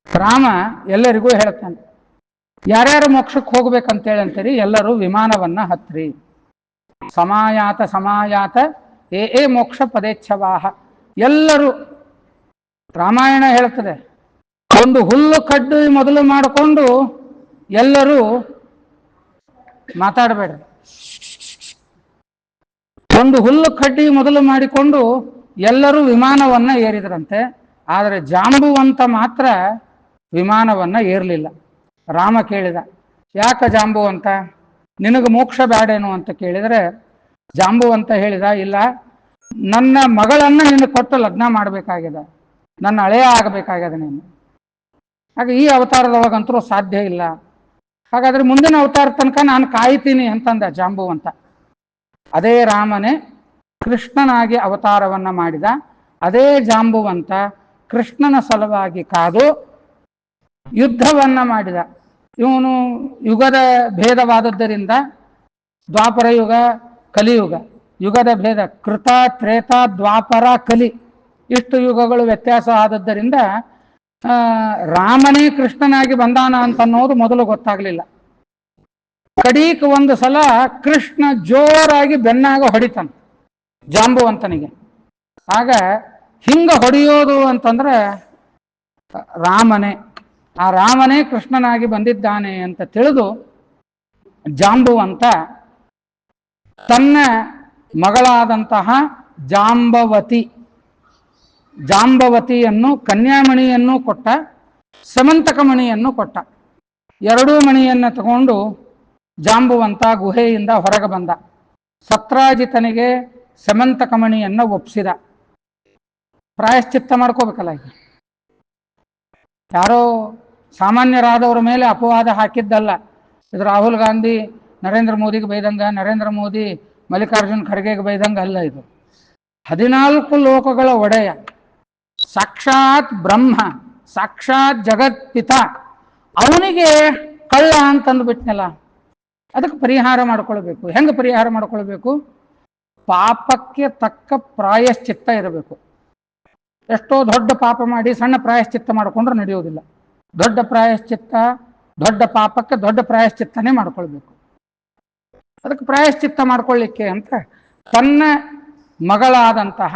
ರಾಮ ಎಲ್ಲರಿಗೂ ಹೇಳ್ತಾನೆ, ಯಾರ್ಯಾರು ಮೋಕ್ಷಕ್ಕೆ ಹೋಗ್ಬೇಕಂತೇಳಿ ಅಂತೀರಿ ಎಲ್ಲರೂ ವಿಮಾನವನ್ನ ಹತ್ರಿ. ಸಮಾಯಾತ ಸಮಾಯಾತ, ಏ ಏ ಮೋಕ್ಷ ಪದೇಚ್ಛವಾಹ. ಎಲ್ಲರೂ ರಾಮಾಯಣ ಹೇಳ್ತದೆ, ಒಂದು ಹುಲ್ಲು ಕಡ್ಡು ಮೊದಲು ಮಾಡಿಕೊಂಡು ಎಲ್ಲರೂ ಮಾತಾಡಬೇಡ್ರಿ. ಒಂದು ಹುಲ್ಲು ಕಡ್ಡಿ ಮೊದಲು ಮಾಡಿಕೊಂಡು ಎಲ್ಲರೂ ವಿಮಾನವನ್ನ ಏರಿದರಂತೆ. ಆದರೆ ಜಾಂಬುವಂತ ಮಾತ್ರ ವಿಮಾನವನ್ನ ಏರ್ಲಿಲ್ಲ. ರಾಮ ಕೇಳಿದ, ಯಾಕ ಜಾಂಬುವಂತ ನಿನಗೆ ಮೋಕ್ಷ ಬೇಡೇನು ಅಂತ ಕೇಳಿದರೆ ಜಾಂಬುವಂತ ಹೇಳಿದ, ಇಲ್ಲ, ನನ್ನ ಮಗಳನ್ನ ನಿನ್ನ ಕೊಟ್ಟು ಲಗ್ನ ಮಾಡಬೇಕಾಗಿದೆ. ನನ್ನ ಹಳೆಯ ಆಗಬೇಕಾಗಿದೆ ನೀನು. ಹಾಗೆ ಈ ಅವತಾರದೊಳಗಂತರೂ ಸಾಧ್ಯ ಇಲ್ಲ. ಹಾಗಾದ್ರೆ ಮುಂದಿನ ಅವತಾರ ತನಕ ನಾನು ಕಾಯ್ತೀನಿ ಅಂತಂದ ಜಾಂಬುವಂತ ಅದೇ ರಾಮನೇ ಕೃಷ್ಣನಾಗಿ ಅವತಾರವನ್ನ ಮಾಡಿದ, ಅದೇ ಜಾಂಬುವಂತ ಕೃಷ್ಣನ ಸಲುವಾಗಿ ಕಾದು ಯುದ್ಧವನ್ನ ಮಾಡಿದ. ಇವನು ಯುಗದ ಭೇದವಾದದ್ದರಿಂದ ದ್ವಾಪರ ಯುಗ, ಕಲಿಯುಗ. ಯುಗದ ಭೇದ, ಕೃತ, ತ್ರೇತ, ದ್ವಾಪರ, ಕಲಿ ಇಷ್ಟು ಯುಗಗಳು ವ್ಯತ್ಯಾಸ ಆದದ್ದರಿಂದ ರಾಮನೇ ಕೃಷ್ಣನಾಗಿ ಬಂದಾನ ಅಂತ ಅನ್ನೋದು ಮೊದಲು ಗೊತ್ತಾಗ್ಲಿಲ್ಲ. ಕಡೀಕ್ ಒಂದು ಸಲ ಕೃಷ್ಣ ಜೋರಾಗಿ ಬೆನ್ನಾಗ ಹೊಡಿತಾನ, ಜಾಂಬುವಂತನಿಗೆ. ಆಗ ಹಿಂಗ ಹೊಡೆಯೋದು ಅಂತಂದ್ರೆ, ರಾಮನೇ, ಆ ರಾಮನೇ ಕೃಷ್ಣನಾಗಿ ಬಂದಿದ್ದಾನೆ ಅಂತ ತಿಳಿದು ಜಾಂಬುವಂತ ತನ್ನ ಮಗಳಾದಂತಹ ಜಾಂಬವತಿ, ಜಾಂಬವತಿಯನ್ನು, ಕನ್ಯಾಮಣಿಯನ್ನು ಕೊಟ್ಟ, ಸಮಂತಕ ಮಣಿಯನ್ನು ಕೊಟ್ಟ. ಎರಡೂ ಮಣಿಯನ್ನು ತಗೊಂಡು ಜಾಂಬುವಂತ ಗುಹೆಯಿಂದ ಹೊರಗೆ ಬಂದ. ಸತ್ರಾಜಿತನಿಗೆ ಸಮಂತ ಕಮಣಿಯನ್ನ ಒಪ್ಸಿದ. ಪ್ರಾಯಶ್ಚಿತ್ತ ಮಾಡ್ಕೋಬೇಕಲ್ಲ ಈಗ. ಯಾರೋ ಸಾಮಾನ್ಯರಾದವರ ಮೇಲೆ ಅಪವಾದ ಹಾಕಿದ್ದಲ್ಲ. ಇದು ರಾಹುಲ್ ಗಾಂಧಿ, ನರೇಂದ್ರ ಮೋದಿಗೆ ಬೈದಂಗ, ನರೇಂದ್ರ ಮೋದಿ, ಮಲ್ಲಿಕಾರ್ಜುನ್ ಖರ್ಗೆಗೆ ಬೈದಂಗ ಅಲ್ಲ ಇದು. ಹದಿನಾಲ್ಕು ಲೋಕಗಳ ಒಡೆಯ. ಸಾಕ್ಷಾತ್ ಬ್ರಹ್ಮ, ಸಾಕ್ಷಾತ್ ಜಗತ್ ಪಿತ ಅವನಿಗೆ ಕಳ್ಳ ಅಂತಂದು ಬಿಟ್ನಲ್ಲ ಅದಕ್ಕೆ ಪರಿಹಾರ ಮಾಡ್ಕೊಳ್ಬೇಕು. ಹೆಂಗೆ ಪರಿಹಾರ ಮಾಡ್ಕೊಳ್ಬೇಕು? ಪಾಪಕ್ಕೆ ತಕ್ಕ ಪ್ರಾಯಶ್ಚಿತ್ತ ಇರಬೇಕು. ಎಷ್ಟೋ ದೊಡ್ಡ ಪಾಪ ಮಾಡಿ ಸಣ್ಣ ಪ್ರಾಯಶ್ಚಿತ್ತ ಮಾಡಿಕೊಂಡ್ರೆ ನಡೆಯೋದಿಲ್ಲ. ದೊಡ್ಡ ಪ್ರಾಯಶ್ಚಿತ್ತ, ದೊಡ್ಡ ಪಾಪಕ್ಕೆ ದೊಡ್ಡ ಪ್ರಾಯಶ್ಚಿತ್ತನೇ ಮಾಡ್ಕೊಳ್ಬೇಕು. ಅದಕ್ಕೆ ಪ್ರಾಯಶ್ಚಿತ್ತ ಮಾಡ್ಕೊಳ್ಳಿಕ್ಕೆ ಅಂತ ತನ್ನ ಮಗಳಾದಂತಹ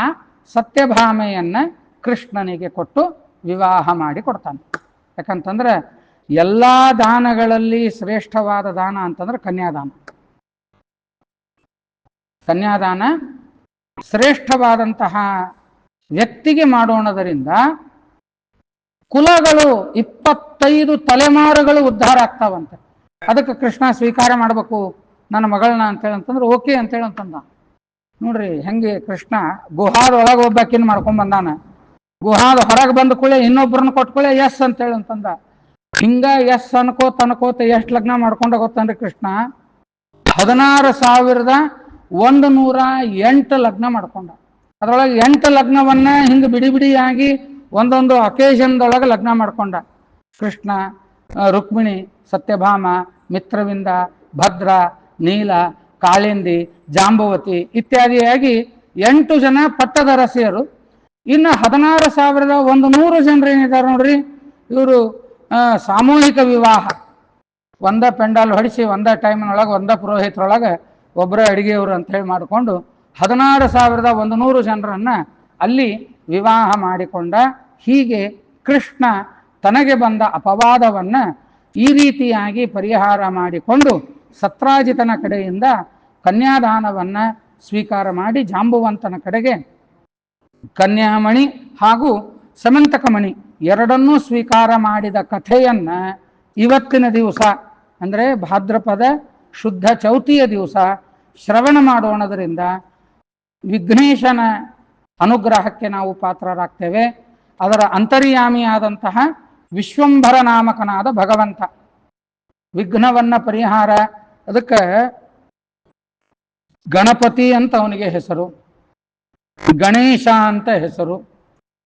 ಸತ್ಯಭಾಮೆಯನ್ನ ಕೃಷ್ಣನಿಗೆ ಕೊಟ್ಟು ವಿವಾಹ ಮಾಡಿ ಕೊಡ್ತಾನೆ. ಯಾಕಂತಂದ್ರೆ ಎಲ್ಲ ದಾನಗಳಲ್ಲಿ ಶ್ರೇಷ್ಠವಾದ ದಾನ ಅಂತಂದ್ರೆ ಕನ್ಯಾದಾನ. ಕನ್ಯಾದಾನ ಶ್ರೇಷ್ಠವಾದಂತಹ ವ್ಯಕ್ತಿಗೆ ಮಾಡೋಣದರಿಂದ ಕುಲಗಳು ಇಪ್ಪತ್ತೈದು ತಲೆಮಾರುಗಳು ಉದ್ಧಾರ ಆಗ್ತಾವಂತೆ. ಅದಕ್ಕೆ ಕೃಷ್ಣ ಸ್ವೀಕಾರ ಮಾಡಬೇಕು, ನನ್ನ ಮಗಳನ್ನ ಅಂತೇಳಿ ಅಂತಂದ್ರೆ ಓಕೆ ಅಂತೇಳಿ ಅಂತಂದ. ನೋಡ್ರಿ, ಹೆಂಗೆ ಕೃಷ್ಣ ಗುಹಾದ ಒಳಗೆ ಒಬ್ಬಾಕಿನ ಮಾಡ್ಕೊಂಡ್ ಬಂದಾನ ಗುಹಾದ ಹೊರಗೆ ಬಂದ ಕೂಡಲೇ ಇನ್ನೊಬ್ಬರನ್ನ ಕೊಟ್ಕೊಳ್ಳೆ ಎಸ್ ಅಂತೇಳಿ ಅಂತಂದ. ಹಿಂಗ ಎಸ್ ಅನ್ಕೋತ ಅನ್ಕೋತ ಎಷ್ಟು ಲಗ್ನ ಮಾಡ್ಕೊಂಡ ಗೊತ್ತಂದ್ರೆ ಕೃಷ್ಣ? ಹದಿನಾರು ಸಾವಿರದ ಒಂದು ನೂರ ಎಂಟು ಲಗ್ನ ಮಾಡ್ಕೊಂಡ. ಅದ್ರೊಳಗೆ ಎಂಟು ಲಗ್ನವನ್ನ ಹಿಂಗೆ ಬಿಡಿ ಬಿಡಿಯಾಗಿ ಒಂದೊಂದು ಅಕೇಶನ್ದೊಳಗೆ ಲಗ್ನ ಮಾಡ್ಕೊಂಡ. ಕೃಷ್ಣ ರುಕ್ಮಿಣಿ, ಸತ್ಯಭಾಮ, ಮಿತ್ರವಿಂದ, ಭದ್ರ, ನೀಲ, ಕಾಳಿಂದಿ, ಜಾಂಬವತಿ ಇತ್ಯಾದಿಯಾಗಿ ಎಂಟು ಜನ ಪಟ್ಟದ ರಸಿಯರು ಇನ್ನು ಹದಿನಾರು ಸಾವಿರದ ಒಂದು ನೂರು ಜನರು ಏನಿದ್ದಾರೆ ನೋಡ್ರಿ. ಇವರು ಸಾಮೂಹಿಕ ವಿವಾಹ. ಒಂದ ಪೆಂಡಾಲ್ ಹೊಡಿಸಿ, ಒಂದ ಟೈಮ್ನೊಳಗೆ, ಒಂದ ಪುರೋಹಿತರೊಳಗೆ ಒಬ್ಬರೇ ಅಡಿಗೆಯವರು ಅಂತ ಹೇಳಿ ಮಾಡಿಕೊಂಡು ಹದಿನಾರು ಸಾವಿರದ ಒಂದು ನೂರು ಜನರನ್ನ ಅಲ್ಲಿ ವಿವಾಹ ಮಾಡಿಕೊಂಡ ಹೀಗೆ ಕೃಷ್ಣ ತನಗೆ ಬಂದ ಅಪವಾದವನ್ನ ಈ ರೀತಿಯಾಗಿ ಪರಿಹಾರ ಮಾಡಿಕೊಂಡು ಸತ್ರಾಜಿತನ ಕಡೆಯಿಂದ ಕನ್ಯಾದಾನವನ್ನ ಸ್ವೀಕಾರ ಮಾಡಿ ಜಾಂಬುವಂತನ ಕಡೆಗೆ ಕನ್ಯಾಮಣಿ ಹಾಗೂ ಸಮಂತಕಮಣಿ ಎರಡನ್ನೂ ಸ್ವೀಕಾರ ಮಾಡಿದ ಕಥೆಯನ್ನ ಇವತ್ತಿನ ದಿವಸ, ಅಂದರೆ ಭಾದ್ರಪದ ಶುದ್ಧ ಚೌತಿಯ ದಿವಸ ಶ್ರವಣ ಮಾಡೋಣದರಿಂದ ವಿಘ್ನೇಶನ ಅನುಗ್ರಹಕ್ಕೆ ನಾವು ಪಾತ್ರರಾಗ್ತೇವೆ. ಅದರ ಅಂತರ್ಯಾಮಿಯಾದಂತಹ ವಿಶ್ವಂಭರ ನಾಮಕನಾದ ಭಗವಂತ. ವಿಘ್ನವನ್ನ ಪರಿಹಾರ, ಅದಕ್ಕೆ ಗಣಪತಿ ಅಂತ ಅವನಿಗೆ ಹೆಸರು, ಗಣೇಶ ಅಂತ ಹೆಸರು,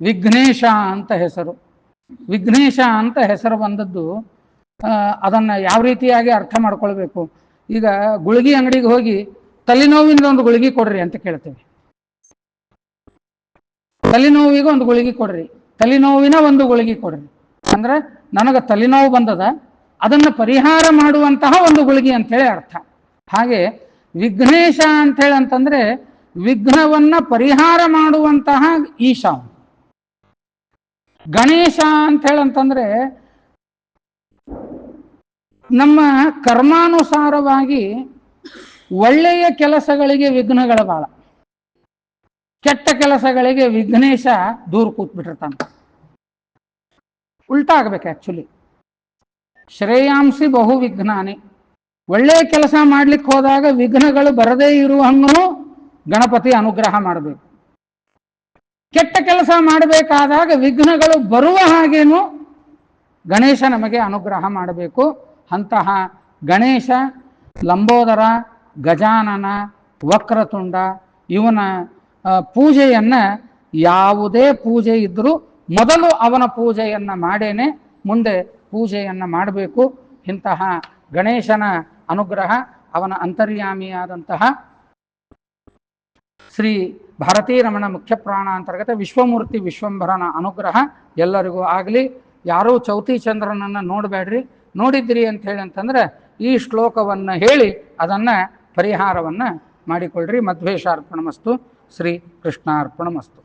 ವಿಘ್ನೇಶ ಅಂತ ಹೆಸರು. ವಿಘ್ನೇಶ ಅಂತ ಹೆಸರು ಬಂದದ್ದು ಅದನ್ನ ಯಾವ ರೀತಿಯಾಗಿ ಅರ್ಥ ಮಾಡ್ಕೊಳ್ಬೇಕು? ಈಗ ಗುಳಿಗೆ ಅಂಗಡಿಗೆ ಹೋಗಿ ತಲೆನೋವಿಂದ ಒಂದು ಗುಳಿಗೆ ಕೊಡ್ರಿ ಅಂತ ಕೇಳ್ತೇವೆ. ತಲೆನೋವಿಗೆ ಒಂದು ಗುಳಿಗೆ ಕೊಡ್ರಿ, ತಲೆನೋವಿನ ಒಂದು ಗುಳಿಗೆ ಕೊಡ್ರಿ. ಅಂದ್ರೆ ನನಗೆ ತಲೆನೋವು ಬಂದದ, ಅದನ್ನು ಪರಿಹಾರ ಮಾಡುವಂತಹ ಒಂದು ಗುಳಿಗೆ ಅಂತೇಳಿ ಅರ್ಥ. ಹಾಗೆ ವಿಘ್ನೇಶ ಅಂತ ಅಂತಂದ್ರೆ ವಿಘ್ನವನ್ನ ಪರಿಹಾರ ಮಾಡುವಂತಹ ಈಶಾ ಅವನು. ಗಣೇಶ ಅಂತ ಹೇಳಂತಂದ್ರೆ ನಮ್ಮ ಕರ್ಮಾನುಸಾರವಾಗಿ ಒಳ್ಳೆಯ ಕೆಲಸಗಳಿಗೆ ವಿಘ್ನಗಳ ಬಾಳ. ಕೆಟ್ಟ ಕೆಲಸಗಳಿಗೆ ವಿಘ್ನೇಶ ದೂರ ಕೂತ್ಬಿಟ್ಟಿರ್ತಾನೆ. ಉಲ್ಟಾ ಆಗ್ಬೇಕು ಆಕ್ಚುಲಿ ಶ್ರೇಯಾಂಸಿ ಬಹು ವಿಘ್ನಾನಿ. ಒಳ್ಳೆಯ ಕೆಲಸ ಮಾಡ್ಲಿಕ್ಕೆ ಹೋದಾಗ ವಿಘ್ನಗಳು ಬರದೇ ಇರುವ ಹಂಗೂ ಗಣಪತಿ ಅನುಗ್ರಹ ಮಾಡಬೇಕು. ಕೆಟ್ಟ ಕೆಲಸ ಮಾಡಬೇಕಾದಾಗ ವಿಘ್ನಗಳು ಬರುವ ಹಾಗೇನು? ಗಣೇಶ ನಮಗೆ ಅನುಗ್ರಹ ಮಾಡಬೇಕು. ಅಂತಹ ಗಣೇಶ, ಲಂಬೋದರ, ಗಜಾನನ, ವಕ್ರತುಂಡ ಇವನ ಪೂಜೆಯನ್ನು ಯಾವುದೇ ಪೂಜೆ ಇದ್ದರೂ ಮೊದಲು ಅವನ ಪೂಜೆಯನ್ನು ಮಾಡೇನೆ, ಮುಂದೆ ಪೂಜೆಯನ್ನು ಮಾಡಬೇಕು. ಇಂತಹ ಗಣೇಶನ ಅನುಗ್ರಹ ಅವನ ಅಂತರ್ಯಾಮಿಯಾದಂತಹ ಶ್ರೀ ಭಾರತೀ ರಮಣ ಮುಖ್ಯ ಪ್ರಾಣ ಅಂತರ್ಗತ ವಿಶ್ವಮೂರ್ತಿ ವಿಶ್ವಂಭರನ ಅನುಗ್ರಹ ಎಲ್ಲರಿಗೂ ಆಗಲಿ. ಯಾರೂ ಚೌತಿ ಚಂದ್ರನನ್ನು ನೋಡಬೇಡ್ರಿ. ನೋಡಿದ್ರಿ ಅಂತ ಹೇಳಿ ಅಂತಂದ್ರೆ ಈ ಶ್ಲೋಕವನ್ನು ಹೇಳಿ ಅದನ್ನು ಪರಿಹಾರವನ್ನು ಮಾಡಿಕೊಳ್ಳ್ರಿ ಮಧ್ವೇಶಾರ್ಪಣಮಸ್ತು ಶ್ರೀ ಕೃಷ್ಣಾರ್ಪಣಮಸ್ತು.